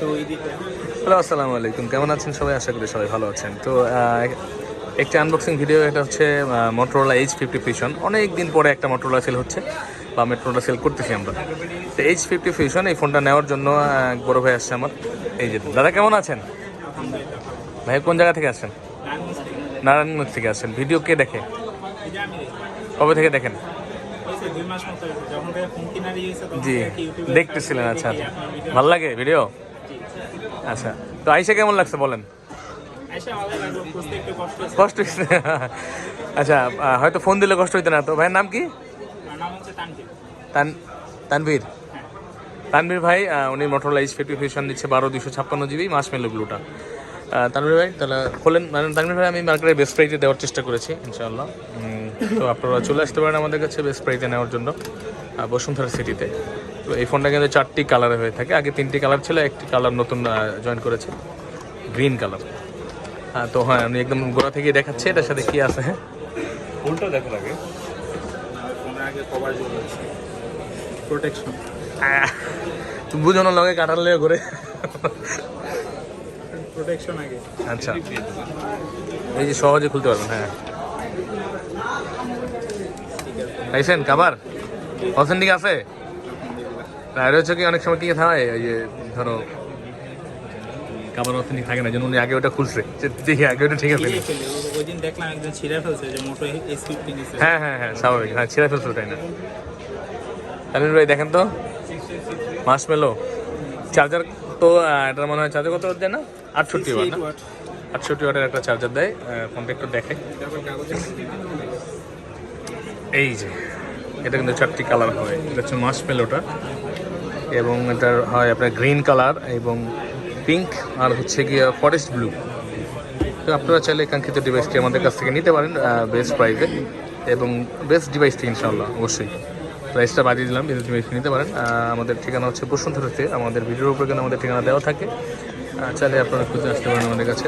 Hello আসসালামু আলাইকুম। কেমন আছেন সবাই? আশা করি সবাই ভালো আছেন। তো একটি আনবক্সিং ভিডিও এটা হচ্ছে মোটরোলা এইচ ফিফটি ফিউশন অনেক দিন পরে একটা মোটরোলা সেল হচ্ছে বা মেট্রোলা সেল করতেছি আমরা। তো এইচ ফিফটি ফিউশন এই ফোনটা নেওয়ার জন্য বড় ভাই আসছে আমার। এই যে দাদা কেমন আছেন? ভাই কোন জায়গা থেকে আসছেন? নারায়ণগঞ্জ থেকে আসছেন। ভিডিও কে দেখে? কবে থেকে দেখেন? জি দেখতেছিলেন আচ্ছা। আচ্ছা ভালো লাগে ভিডিও। আচ্ছা তো আইসা কেমন লাগছে বলেন? কষ্ট হয়েছে। আচ্ছা হয়তো ফোন দিলে কষ্ট হইতো না তো। ভাইয়ের নাম কি? তানভীর। তানভীর? ভাই উনি মোটরলা এইচ ফিফটি ফিউশন দিচ্ছে বারো দুশো ছাপ্পান্ন জিবি মাস মেলো ব্লুটা। তানভীর ভাই তাহলে খোলেন। মানে তানভীর ভাই আমি মার্কেটে বেস্ট প্রাইজে দেওয়ার চেষ্টা করেছি ইনশাআল্লাহ। তো আপনারা চলে আসতে পারেন আমাদের কাছে বেস্ট প্রাইজে নেওয়ার জন্য বসুন্ধরা সিটিতে তো এই ফোনটা কিন্তু চারটি কালারে হয়ে থাকে। আগে তিনটি কালার ছিল একটি কালার নতুন জয়েন করেছে। Green colour. হ্যাঁ তো হ্যাঁ আমি একদম গোড়া থেকে দেখাচ্ছি এটার সাথে কি আছে। হ্যাঁ ফুলটা দেখো লাগে ফোনের আগে কভার প্রোটেকশন তুমি বুঝো না লগে ঘুরে। প্রোটেকশন আগে। আচ্ছা। এই যে সহজে খুলতে পারবেন হ্যাঁ। পাইছেন কাবার অথেন্টিক আছে? আর হচ্ছে কি অনেক সময় কি হয় ওই যে ধরো কাবার থাকে না যেন উনি আগে ওটা খুলছে। দেখি আগে ওটা ঠিক আছে ওই দিন দেখলাম একজন ছিঁড়ে ফেলছে যে মোটো হ্যাঁ হ্যাঁ হ্যাঁ স্বাভাবিক। হ্যাঁ ছিঁড়ে ফেলছে ওটাই না। ভাই দেখেন তো। মাস মেলো চার্জার তো এটার মনে হয় চার্জার কত দেয় না? আটষট্টি ওয়াট না? আটষট্টি ওয়াটের একটা চার্জার দেয়। ফোনটা একটু দেখে। এই যে এটা কিন্তু চারটি কালার হয়। এটা হচ্ছে মাস মেলোটা এবং এটার হয় আপনার গ্রিন কালার এবং পিঙ্ক, আর হচ্ছে গিয়ে ফরেস্ট ব্লু। তো আপনারা চাইলে কাঙ্ক্ষিত ডিভাইসটি আমাদের কাছ থেকে নিতে পারেন বেস্ট প্রাইসে এবং বেস্ট ডিভাইসটি ইনশাল্লাহ অবশ্যই। প্রাইসটা বাড়িয়ে দিলাম বেস্ট ডিভাইসটি নিতে পারেন। আমাদের ঠিকানা হচ্ছে বসুন্ধরাতে, আমাদের ভিডিওর উপরে কিন্তু আমাদের ঠিকানা দেওয়া থাকে। চাইলে আপনারা খুঁজে আসতে পারেন আমাদের কাছে।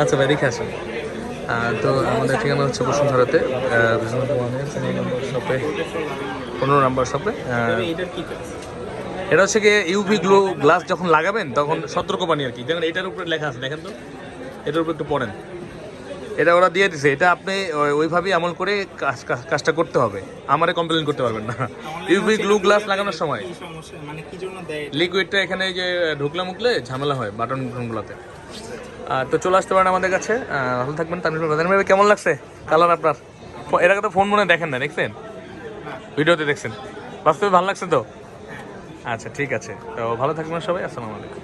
আচ্ছা ভাই, দেখে আসেন। তো আমাদের ঠিকানা হচ্ছে বসুন্ধরাতে শপে পনেরো নম্বর শপে? এটা হচ্ছে গিয়ে ইউভি গ্লো গ্লাস যখন লাগাবেন তখন সতর্কবাণী আর কি। দেখেন এটার উপরে লেখা আছে দেখেন তো এটার উপরে একটু পড়েন। এটা ওরা দিয়ে দিছে এটা আপনি ওইভাবেই আমল করে কাজ কাজ- কাজটা করতে হবে। আমারে কমপ্লেন করতে পারবেন না। ইউভি গ্লু গ্লাস লাগানোর সময়। সমস্যা? মানে লিকুইডটা এখানে যে ঢুকলে মুকলে ঝামেলা হয় বাটন বুটনগুলোতে আহ, তো চলে আসতে পারেন আমাদের কাছে। ভালো থাকবেন ভাই। তানভীর ভাই, কেমন লাগছে? কালার আপনার? এর আগে তো ফোন মনে দেখেন না দেখছেন? ভিডিওতে দেখছেন। বাস্তবে ভালো লাগছে তো? আচ্ছা ঠিক আছে। তো ভালো থাকবেন সবাই, আসসালামু আলাইকুম।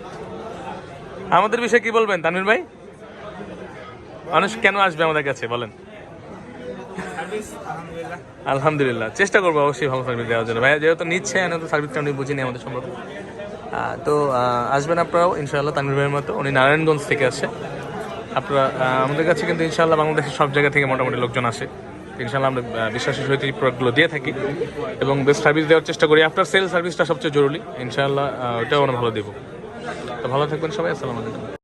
আমাদের বিষয়ে কি বলবেন, তানভীর ভাই? মানুষ কেন আসবে আমাদের কাছে, বলেন। আলহামদুলিল্লাহ। চেষ্টা করব অবশ্যই ভালো সার্ভিস দেওয়ার জন্য। ভাইয়া যেহেতু নিচ্ছে আমি তো সার্ভিসটা উনি বুঝিনি আমাদের সম্পর্কে। তো আসবেন আপনারাও ইনশাল্লাহ তানভীর ভাইয়ের মতো। উনি নারায়ণগঞ্জ থেকে আসে। আপনারা আমাদের কাছে কিন্তু ইনশাল্লাহ বাংলাদেশের সব জায়গা থেকে মোটামুটি লোকজন আসে। ইনশাল্লাহ আমরা বিশ্বাসের সহিত এই প্রোডাক্টগুলো দিয়ে থাকি। এবং বেস্ট সার্ভিস দেওয়ার চেষ্টা করি। আফটার সেল সার্ভিসটা সবচেয়ে জরুরি। ইনশাআল্লাহ ওটাও আমরা ভালো দেবো। তো ভালো থাকবেন সবাই। আসসালামু আলাইকুম।